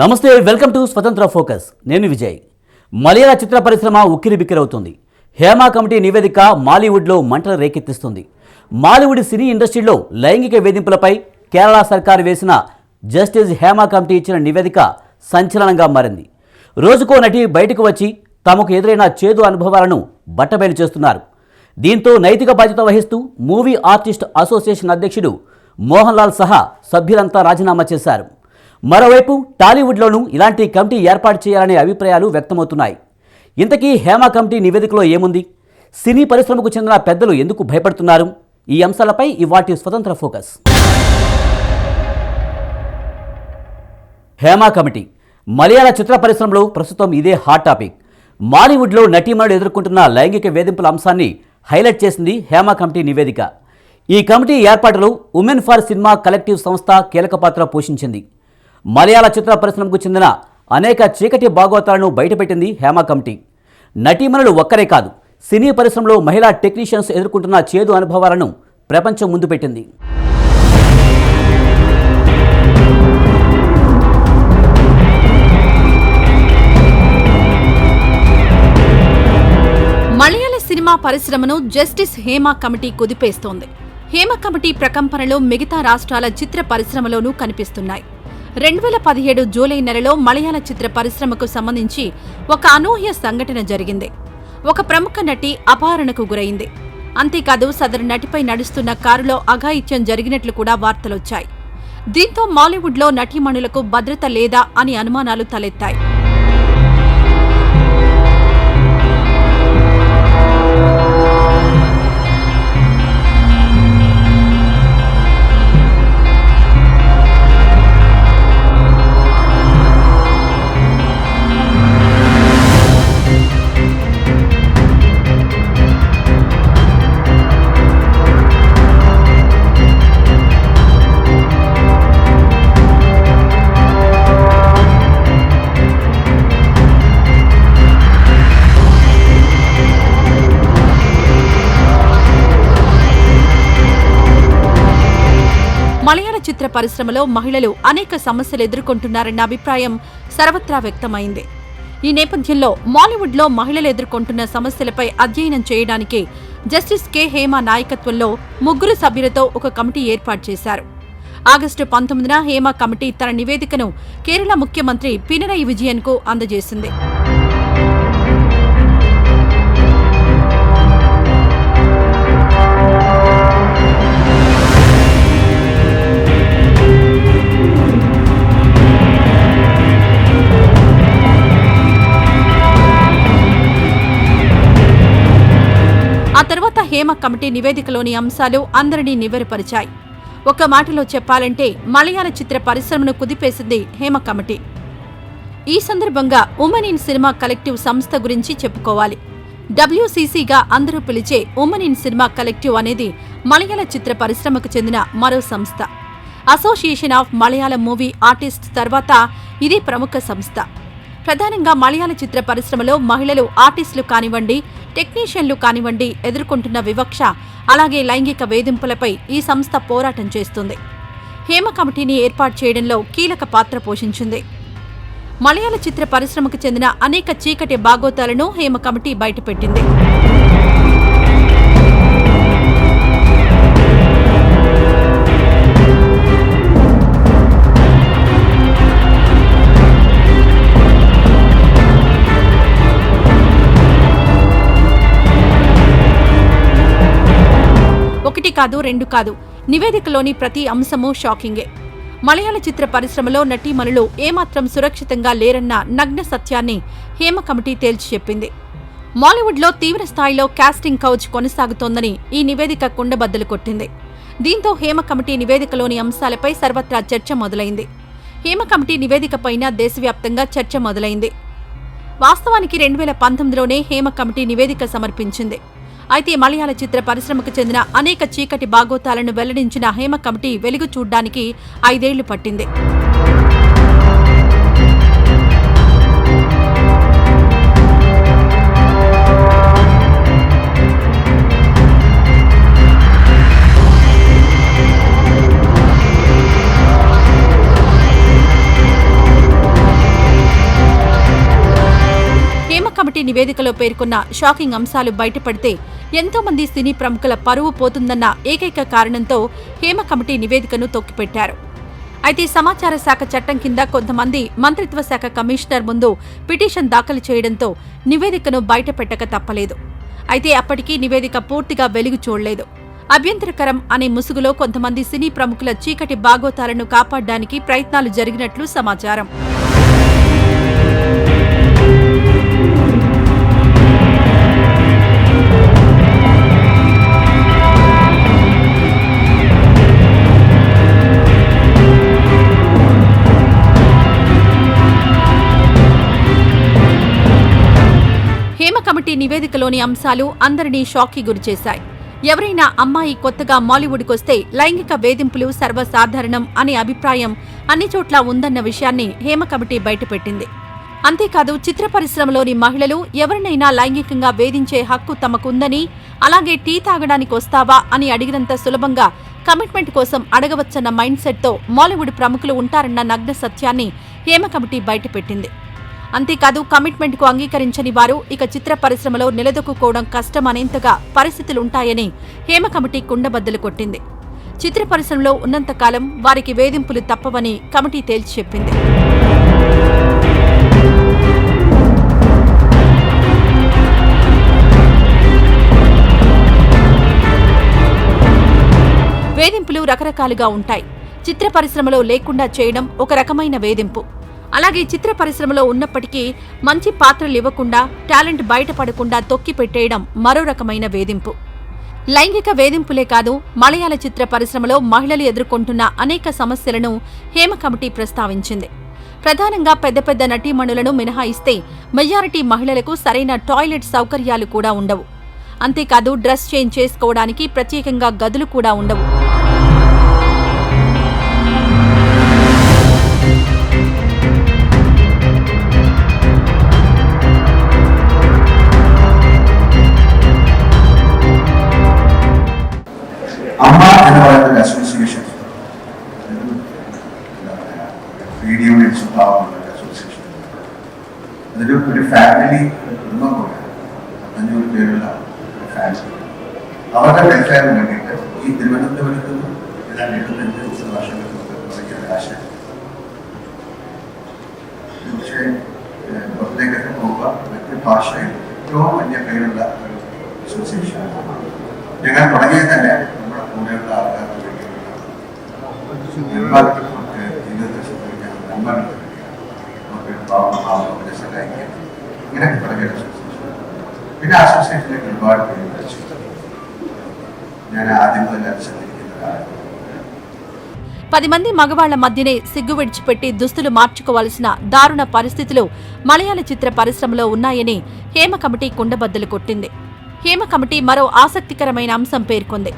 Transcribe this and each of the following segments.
నమస్తే welcome to స్వతంత్ర focus. నేను విజయ్. మలయాళ చిత్ర పరిశ్రమ ఉక్కిరి బిక్కిరవుతుంది హేమా కమిటీ నివేదిక మాలీవుడ్లో మంటలు రేకెత్తిస్తుంది. మాలీవుడ్ సినీ ఇండస్ట్రీలో లైంగిక వేధింపులపై కేరళ సర్కారు వేసిన జస్టిస్ హేమా కమిటీ ఇచ్చిన నివేదిక సంచలనంగా మారింది. రోజుకో నటి బయటకు వచ్చి తమకు ఎదురైన చేదు అనుభవాలను బట్టబయలు చేస్తున్నారు. దీంతో నైతిక బాధ్యత వహిస్తూ మూవీ ఆర్టిస్ట్ అసోసియేషన్ అధ్యక్షుడు మోహన్ లాల్ సహా సభ్యులంతా రాజీనామా చేశారు. మరోవైపు టాలీవుడ్లోనూ ఇలాంటి కమిటీ ఏర్పాటు చేయాలనే అభిప్రాయాలు వ్యక్తమవుతున్నాయి. ఇంతకీ హేమ కమిటీ నివేదికలో ఏముంది? సినీ పరిశ్రమకు చెందిన పెద్దలు ఎందుకు భయపడుతున్నారు? ఈ అంశాలపై ఇవాటి స్వతంత్ర ఫోకస్. హేమా కమిటీ మలయాళ చిత్ర పరిశ్రమలో ప్రస్తుతం ఇదే హాట్ టాపిక్. మాలీవుడ్లో నటీమణులు ఎదుర్కొంటున్న లైంగిక వేధింపుల అంశాన్ని హైలైట్ చేసింది హేమా కమిటీ నివేదిక. ఈ కమిటీ ఏర్పాటులో ఉమెన్ ఫర్ సినిమా కలెక్టివ్ సంస్థ కీలక పాత్ర పోషించింది. మలయాళ చిత్ర పరిశ్రమకు చెందిన అనేక చీకటి భాగవతాలను బయటపెట్టింది హేమ కమిటీ. నటీమణులు ఒక్కరే కాదు సినీ పరిశ్రమలో మహిళా టెక్నీషియన్స్ ఎదుర్కొంటున్న చేదు అనుభవాలను ప్రపంచం ముందు పెట్టింది. మలయాళ సినిమా పరిశ్రమను జస్టిస్ హేమ కమిటీ కుదిపేస్తోంది. హేమ కమిటీ ప్రకంపనలు మిగతా రాష్ట్రాల చిత్ర పరిశ్రమలోనూ కనిపిస్తున్నాయి. రెండు వేల పదిహేడు జూలై నెలలో మలయాళ చిత్ర పరిశ్రమకు సంబంధించి ఒక అనూహ్య సంఘటన జరిగింది. ఒక ప్రముఖ నటి అపహరణకు గురైంది. అంతేకాదు సదరు నటిపై నడుస్తున్న కారులో అఘాయిత్యం జరిగినట్లు కూడా వార్తలొచ్చాయి. దీంతో మాలీవుడ్లో నటీమణులకు భద్రత లేదా అని అనుమానాలు తలెత్తాయి. పరిశ్రమలో మహిళలు అనేక సమస్యలు ఎదుర్కొంటున్నారన్న అభిప్రాయం సర్వత్రా వ్యక్తమైంది. ఈ నేపథ్యంలో మాలీవుడ్లో మహిళలు ఎదుర్కొంటున్న సమస్యలపై అధ్యయనం చేయడానికి జస్టిస్ కె. హేమ నాయకత్వంలో ముగ్గురు సభ్యులతో ఒక కమిటీ ఏర్పాటు చేశారు. ఆగస్టు పంతొమ్మిదిన హేమ కమిటీ తన నివేదికను కేరళ ముఖ్యమంత్రి పినరయి విజయన్కు అందజేసింది. నియామక కమిటీ నివేదికలోని అంశాలు అందరినీ నివ్వెరపరిచాయి. ఒక మాటలో చెప్పాలంటే మలయాళ చిత్ర పరిశ్రమను కుదిపేసింది హేమ కమిటీ. ఈ సందర్భంగా ఉమెన్ ఇన్ సినిమా కలెక్టివ్ సంస్థ గురించి చెప్పుకోవాలి. డబ్ల్యూసీసీగా అందరూ పిలిచే ఉమెన్ ఇన్ సినిమా కలెక్టివ్ అనేది మలయాళ చిత్ర పరిశ్రమకు చెందిన మరో సంస్థ. Association of Malayala movie artist తర్వాత ఇది ప్రముఖ సంస్థ. ప్రధానంగా మలయాళ చిత్ర పరిశ్రమలో మహిళలు ఆర్టిస్టులు కానివ్వండి టెక్నీషియన్లు కానివ్వండి ఎదుర్కొంటున్న వివక్ష అలాగే లైంగిక వేధింపులపై ఈ సంస్థ పోరాటం చేస్తుంది. హేమ కమిటీని ఏర్పాటు చేయడంలో కీలక పాత్ర పోషించింది. మలయాళ చిత్ర పరిశ్రమకు చెందిన అనేక చీకటి బాగోతాలను హేమ కమిటీ బయటపెట్టింది. కాదు రెండు కాదు. నివేదికలోని ప్రతి అంశము షాకింగే. మలయాళ చిత్ర పరిశ్రమలో నటీమణులు ఏమాత్రం సురక్షితంగా లేరన్న నగ్న సత్యాన్ని హేమ కమిటీ తేల్చి చెప్పింది. మాలీవుడ్లో తీవ్ర స్థాయిలో కాస్టింగ్ కౌచ్ కొనసాగుతోందని ఈ నివేదిక కుండబద్దలు కొట్టింది. దీంతో హేమ కమిటీ నివేదికలోని అంశాలపై సర్వత్రా చర్చ మొదలైంది. హేమ కమిటీ నివేదికపైన దేశవ్యాప్తంగా చర్చ మొదలైంది. వాస్తవానికి రెండు వేల పంతొమ్మిదిలోనే హేమ కమిటీ నివేదిక సమర్పించింది. అయితే మలయాళ చిత్ర పరిశ్రమకు చెందిన అనేక చీకటి భాగోతాలను వెల్లడించిన హేమ కమిటీ వెలుగు చూడ్డానికి ఐదేళ్ళు పట్టింది. నివేదికలో పేర్కొన్న షాకింగ్ అంశాలు బయటపడితే ఎంతో మంది సినీ ప్రముఖుల పరువు పోతుందన్న ఏకైక కారణంతో హేమ కమిటీ నివేదికను తొక్కిపెట్టారు. అయితే సమాచార శాఖ చట్టం కింద కొంతమంది మంత్రిత్వ శాఖ కమిషనర్ ముందు పిటిషన్ దాఖలు చేయడంతో నివేదికను బయటపెట్టక తప్పలేదు. అయితే అప్పటికీ నివేదిక పూర్తిగా వెలుగు చూడలేదు. అభ్యంతరకరం అనే ముసుగులో కొంతమంది సినీ ప్రముఖుల చీకటి బాగోతాలను కాపాడడానికి ప్రయత్నాలు జరిగినట్లు సమాచారం. నివేదికలోని అంశాలు అందరినీ షాక్కి గురిచేశాయి. ఎవరైనా అమ్మాయి కొత్తగా మాలీవుడ్కి వస్తే లైంగిక వేధింపులు సర్వసాధారణం అనే అభిప్రాయం అన్ని చోట్ల ఉందన్న విషయాన్ని హేమ కమిటీ బయటపెట్టింది. అంతేకాదు చిత్ర పరిశ్రమలోని మహిళలు ఎవరినైనా లైంగికంగా వేధించే హక్కు తమకుందని అలాగే టీ తాగడానికి వస్తావా అని అడిగినంత సులభంగా కమిట్మెంట్ కోసం అడగవచ్చన్న మైండ్ సెట్తో మాలీవుడ్ ప్రముఖులు ఉంటారన్న నగ్న సత్యాన్ని హేమ కమిటీ బయటపెట్టింది. అంతేకాదు కమిట్మెంట్కు అంగీకరించని వారు ఇక చిత్ర పరిశ్రమలో నిలదొక్కుకోవడం కష్టమనేంతగా పరిస్థితులుంటాయని హేమ కమిటీ కుండబద్దలు కొట్టింది. చిత్ర పరిశ్రమలో ఉన్నంతకాలం వారికి వేధింపులు తప్పవని కమిటీ తేల్చి చెప్పింది. వేధింపులు రకరకాలుగా ఉంటాయి. చిత్ర పరిశ్రమలో లేకుండా చేయడం ఒక రకమైన వేధింపు. అలాగే చిత్ర పరిశ్రమలో ఉన్నప్పటికీ మంచి పాత్రలు ఇవ్వకుండా టాలెంట్ బయటపడకుండా తొక్కి పెట్టేయడం మరో రకమైన వేధింపు. లైంగిక వేధింపులే కాదు మలయాళ చిత్ర పరిశ్రమలో మహిళలు ఎదుర్కొంటున్న అనేక సమస్యలను హేమ కమిటీ ప్రస్తావించింది. ప్రధానంగా పెద్ద పెద్ద నటీమణులను మినహాయిస్తే మెజారిటీ మహిళలకు సరైన టాయిలెట్ సౌకర్యాలు కూడా ఉండవు. అంతేకాదు డ్రెస్ చేంజ్ చేసుకోవడానికి ప్రత్యేకంగా గదులు కూడా ఉండవు. അഞ്ഞൂറ് പേരുള്ള ഫാൻസ് അവരുടെ വെൽഫെയറിന് വേണ്ടിയിട്ട് ഈ തിരുവനന്തപുരത്ത് നിന്ന് ഏതാണ്ട് എഴുപത്തഞ്ച് വർഷങ്ങൾക്ക് മുമ്പ് തുടങ്ങിയ ഒരു ആശയം. പക്ഷേ ഏഹ്, പുറത്തേക്കൊക്കെ പോകുക മറ്റ് ഭാഷയിൽ ഏറ്റവും വലിയ പേരുള്ള ഒരു അസോസിയേഷൻ ഞങ്ങൾ തുടങ്ങിയത് തന്നെ നമ്മുടെ കൂടെയുള്ള ആൾക്കാർക്ക് വേണ്ടിയിട്ടുള്ള നന്മ നമുക്ക് ജീവിതത്തിൽ സംഭവിക്കാൻ നന്മകൾക്ക് రాసినటువంటి గాడ్ ప్రియుడచ్చు నేను పది మంది మగవాళ్ళ మధ్యనే సిగ్గు విడిచిపెట్టి దుస్తులు మార్చుకోవాల్సిన దారుణ పరిస్థితులు మలయాళ చిత్ర పరిశ్రమలో ఉన్నాయని హేమ కమిటీ కుండబద్దలు కొట్టింది. హేమ కమిటీ మరో ఆసక్తికరమైన అంశం పేర్కొంది.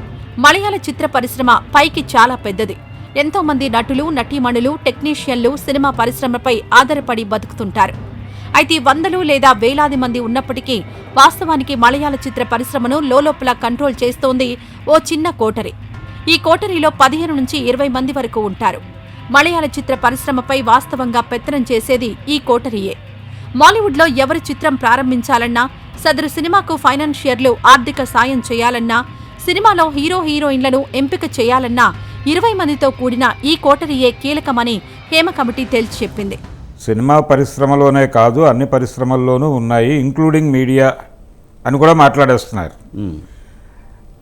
మలయాళ చిత్ర పరిశ్రమ పైకి చాలా పెద్దది. ఎంతోమంది నటులు నటీమణులు టెక్నీషియన్లు సినిమా పరిశ్రమపై ఆధారపడి బతుకుతుంటారు. అయితే వందలు లేదా వేలాది మంది ఉన్నప్పటికీ వాస్తవానికి మలయాళ చిత్ర పరిశ్రమను లోలోపల కంట్రోల్ చేస్తోంది ఓ చిన్న కోటరీ. ఈ కోటరీలో పదిహేను నుంచి ఇరవై మంది వరకు ఉంటారు. మలయాళ చిత్ర పరిశ్రమపై వాస్తవంగా పెత్తనం చేసేది ఈ కోటరీయే. మాలీవుడ్లో ఎవరి చిత్రం ప్రారంభించాలన్నా సదరు సినిమాకు ఫైనాన్షియర్లు ఆర్థిక సాయం చేయాలన్నా సినిమాలో హీరో హీరోయిన్లను ఎంపిక చేయాలన్నా ఇరవై మందితో కూడిన ఈ కోటరీయే కీలకమని హేమ కమిటీ తేల్చి చెప్పింది. సినిమా పరిశ్రమలోనే కాదు అన్ని పరిశ్రమల్లోనూ ఉన్నాయి ఇంక్లూడింగ్ మీడియా అని కూడా మాట్లాడేస్తున్నారు.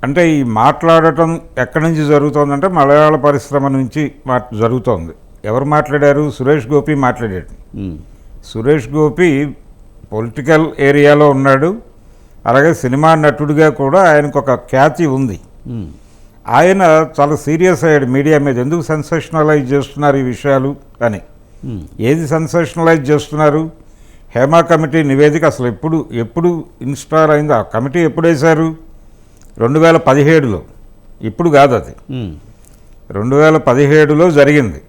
అంటే ఈ మాట్లాడటం ఎక్కడి నుంచి జరుగుతోందంటే మలయాళ పరిశ్రమ నుంచి మా జరుగుతోంది. ఎవరు మాట్లాడారు? సురేష్ గోపి మాట్లాడాడు. సురేష్ గోపి పొలిటికల్ ఏరియాలో ఉన్నాడు. అలాగే సినిమా నటుడిగా కూడా ఆయనకు ఒక ఖ్యాతి ఉంది. ఆయన చాలా సీరియస్ అయ్యాడు మీడియా మీద. ఎందుకు సెన్సేషనలైజ్ చేస్తున్నారు ఈ విషయాలు అని. ఏది సెన్సేషనలైజ్ చేస్తున్నారు? హేమా కమిటీ నివేదిక అసలు ఎప్పుడు ఎప్పుడు ఇన్స్టాల్ అయింది ఆ కమిటీ ఎప్పుడు వేశారు? రెండు వేల పదిహేడులో. ఇప్పుడు కాదు అది. రెండు వేల పదిహేడులో జరిగింది.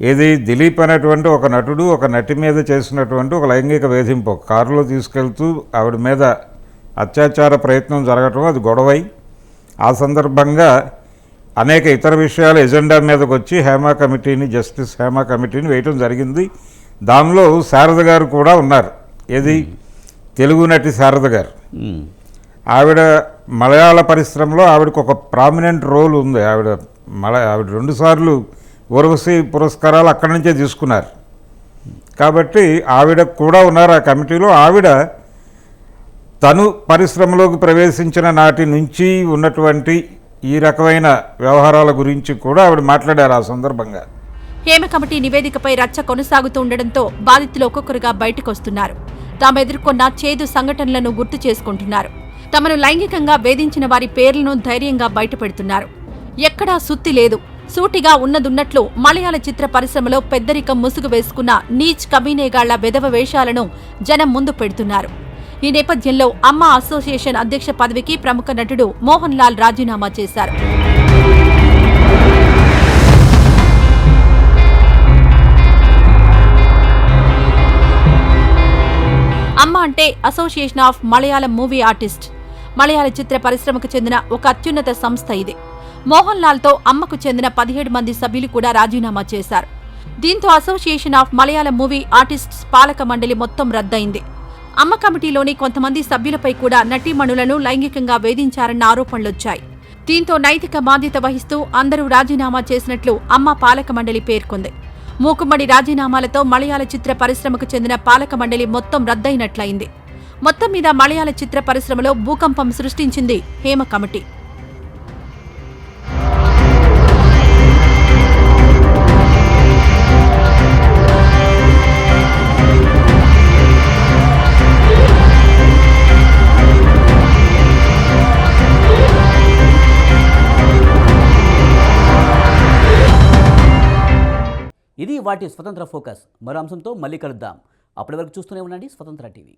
ఏది దిలీప్ అనేటువంటి ఒక నటుడు ఒక నటి మీద చేసినటువంటి ఒక లైంగిక వేధింపు కారులో తీసుకెళ్తూ ఆవిడ మీద అత్యాచార ప్రయత్నం జరగటం అది గొడవై ఆ సందర్భంగా అనేక ఇతర విషయాల ఎజెండా మీదకి వచ్చి హేమా కమిటీని జస్టిస్ హేమా కమిటీని వేయటం జరిగింది. దానిలో శారద గారు కూడా ఉన్నారు. ఏది? తెలుగు నటి శారద గారు. ఆవిడ మలయాళ పరిశ్రమలో ఆవిడకు ఒక ప్రామినెంట్ రోల్ ఉంది. ఆవిడ మల ఆవిడ రెండుసార్లు ఊర్వశి పురస్కారాలు అక్కడి నుంచే తీసుకున్నారు. కాబట్టి ఆవిడ కూడా ఉన్నారు ఆ కమిటీలో. ఆవిడ తను పరిశ్రమలోకి ప్రవేశించిన నాటి నుంచి ఉన్నటువంటి ఈ రకమైన వ్యవహారాల గురించి కూడా ఆవిడ మాట్లాడారు ఆ సందర్భంగా. హేమ కమిటీ నివేదికపై రచ్చ కొనసాగుతూ ఉండడంతో బాధితులు ఒక్కొక్కరుగా బయటకొస్తున్నారు. తాము ఎదుర్కొన్న చేదు సంఘటనలను గుర్తు చేసుకుంటున్నారు. తమను లైంగికంగా వేధించిన వారి పేర్లను ధైర్యంగా బయటపెడుతున్నారు. ఎక్కడా సుత్తి లేదు. సూటిగా ఉన్నదున్నట్లు మలయాళ చిత్ర పరిశ్రమలో పెద్దరికం ముసుగు వేసుకున్న నీచ్ కమీనేగాళ్ళ వెధవ వేషాలను జనం ముందు పెడుతున్నారు. ఈ నేపథ్యంలో అమ్మ అసోసియేషన్ అధ్యక్ష పదవికి ప్రముఖ నటుడు మోహన్ లాల్ రాజీనామా చేశారు. అమ్మ అంటే association of Malayalam movie artist. మలయాళ చిత్ర పరిశ్రమకు చెందిన ఒక అత్యున్నత సంస్థ ఇది. మోహన్ లాల్తో అమ్మకు చెందిన పదిహేడు మంది సభ్యులు కూడా రాజీనామా చేశారు. దీంతో association of Malayalam movie artists పాలక మండలి మొత్తం రద్దయింది. అమ్మ కమిటీలోని కొంతమంది సభ్యులపై కూడా నటీమణులను లైంగికంగా వేధించారన్న ఆరోపణలొచ్చాయి. దీంతో నైతిక బాధ్యత వహిస్తూ అందరూ రాజీనామా చేసినట్లు అమ్మ పాలక మండలి పేర్కొంది. మూకుమ్మడి రాజీనామాలతో మలయాళ చిత్ర పరిశ్రమకు చెందిన పాలక మండలి మొత్తం రద్దయినట్లయింది. మొత్తం మీద మలయాళ చిత్ర పరిశ్రమలో భూకంపం సృష్టించింది హేమ కమిటీ. వాటి స్వతంత్ర ఫోకస్. మరో అంశంతో మళ్ళీ కలుద్దాం. అప్పటి వరకు చూస్తూనే ఉండండి స్వతంత్ర టీవీ.